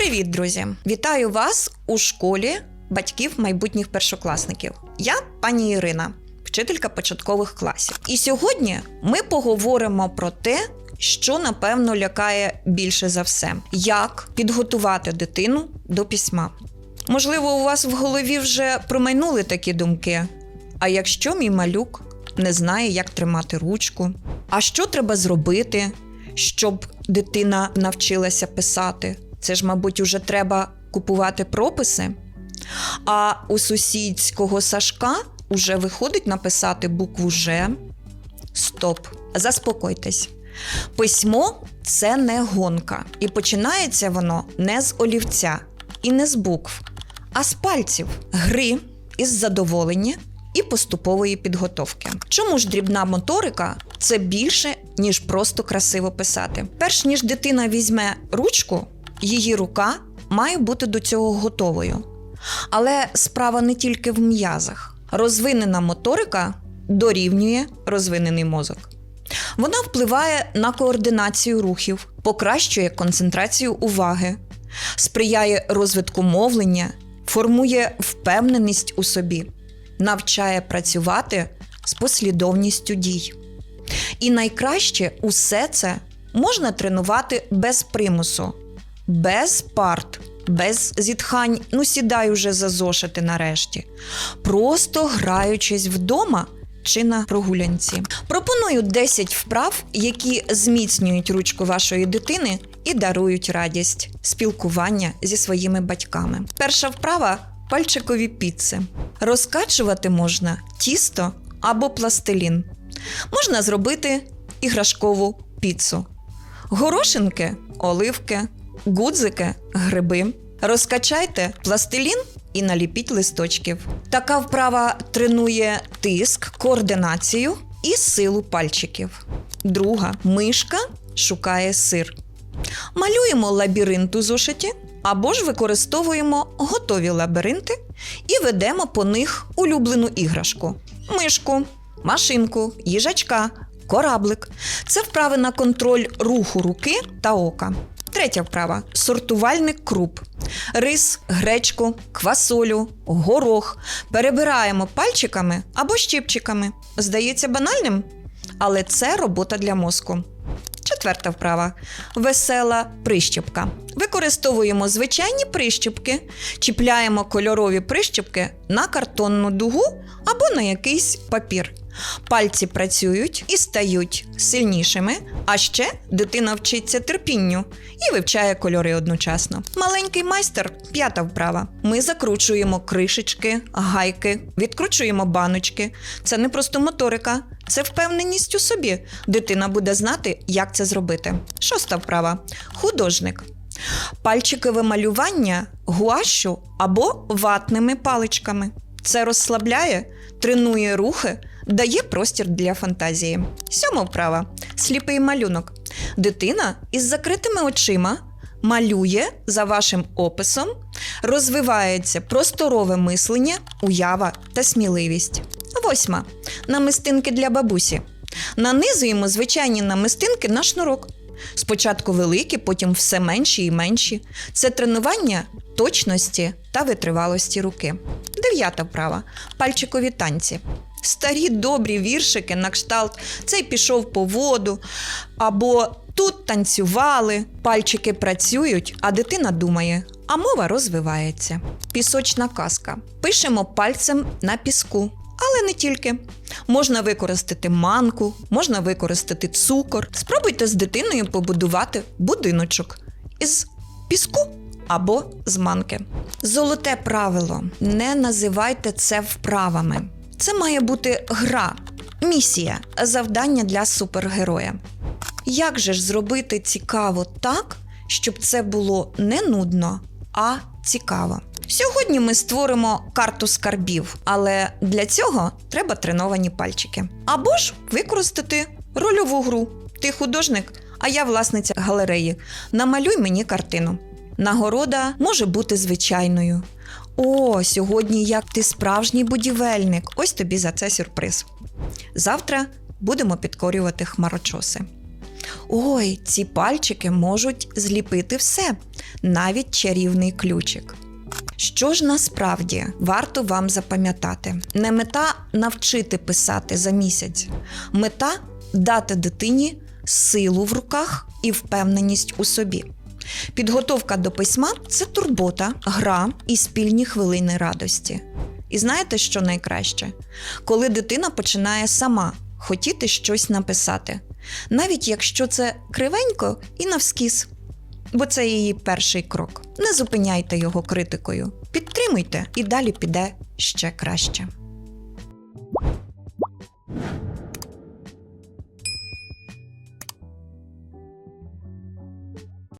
Привіт, друзі! Вітаю вас у школі батьків майбутніх першокласників. Я пані Ірина, вчителька початкових класів. І сьогодні ми поговоримо про те, що напевно лякає більше за все: як підготувати дитину до письма. Можливо, у вас в голові вже промайнули такі думки. А якщо мій малюк не знає, як тримати ручку, а що треба зробити, щоб дитина навчилася писати? Це ж, мабуть, уже треба купувати прописи. А у сусідського Сашка уже виходить написати букву Ж. Стоп. Заспокойтесь. Письмо це не гонка, і починається воно не з олівця і не з букв, а з пальців, гри із задоволення і поступової підготовки. Чому ж дрібна моторика це більше, ніж просто красиво писати? Перш ніж дитина візьме ручку, її рука має бути до цього готовою. Але справа не тільки в м'язах. Розвинена моторика дорівнює розвинений мозок. Вона впливає на координацію рухів, покращує концентрацію уваги, сприяє розвитку мовлення, формує впевненість у собі, навчає працювати з послідовністю дій. І найкраще усе це можна тренувати без примусу, без парт, без зітхань. Ну сідай уже за зошити нарешті. Просто граючись вдома чи на прогулянці. Пропоную 10 вправ, які зміцнюють ручку вашої дитини і дарують радість спілкування зі своїми батьками. Перша вправа пальчикові піци. Розкачувати можна тісто або пластилін. Можна зробити іграшкову піцу. Горошинки, оливки, гудзики, гриби. Розкачайте пластилін і наліпіть листочків. Така вправа тренує тиск, координацію і силу пальчиків. Друга мишка шукає сир. Малюємо лабіринт у зошиті або ж використовуємо готові лабіринти і ведемо по них улюблену іграшку: мишку, машинку, їжачка, кораблик. Це вправи на контроль руху руки та ока. Третя вправа сортувальник круп. Рис, гречку, квасолю, горох. Перебираємо пальчиками або щипчиками. Здається банальним, але це робота для мозку. Четверта вправа весела прищепка. Використовуємо звичайні прищепки, чіпляємо кольорові прищепки на картонну дугу або на якийсь папір. Пальці працюють і стають сильнішими, а ще дитина вчиться терпінню і вивчає кольори одночасно. Маленький майстер п'ята вправа. Ми закручуємо кришечки, гайки, відкручуємо баночки. Це не просто моторика, це впевненість у собі. Дитина буде знати, як це зробити. Шоста вправа художник. Пальчикове малювання гуашу або ватними паличками. Це розслабляє, тренує рухи, дає простір для фантазії. Сьома вправа сліпий малюнок. Дитина із закритими очима малює за вашим описом, розвивається просторове мислення, уява та сміливість. Восьма намистинки для бабусі. Нанизуємо звичайні намистинки на шнурок. Спочатку великі, потім все менші і менші. Це тренування точності та витривалості руки. Дев'ята вправа пальчикові танці. Старі добрі віршики на кшталт цей пішов по воду, або тут танцювали, пальчики працюють, а дитина думає, а мова розвивається. Пісочна казка. Пишемо пальцем на піску. Але не тільки. Можна використати манку, можна використати цукор. Спробуйте з дитиною побудувати будиночок із піску або з манки. Золоте правило: не називайте це вправами. Це має бути гра, місія, завдання для супергероя. Як же ж зробити цікаво так, щоб це було не нудно, а цікаво? Сьогодні ми створимо карту скарбів, але для цього треба треновані пальчики. Або ж використати рольову гру. Ти художник, а я власниця галереї. Намалюй мені картину. Нагорода може бути звичайною. О, сьогодні як ти справжній будівельник. Ось тобі за це сюрприз. Завтра будемо підкорювати хмарочоси. Ой, ці пальчики можуть зліпити все, навіть чарівний ключик. Що ж насправді варто вам запам'ятати? Не мета навчити писати за місяць, мета дати дитині силу в руках і впевненість у собі. Підготовка до письма це турбота, гра і спільні хвилини радості. І знаєте, що найкраще? Коли дитина починає сама хотіти щось написати, навіть якщо це кривенько і навскіз. Бо це її перший крок. Не зупиняйте його критикою, підтримуйте і далі піде ще краще.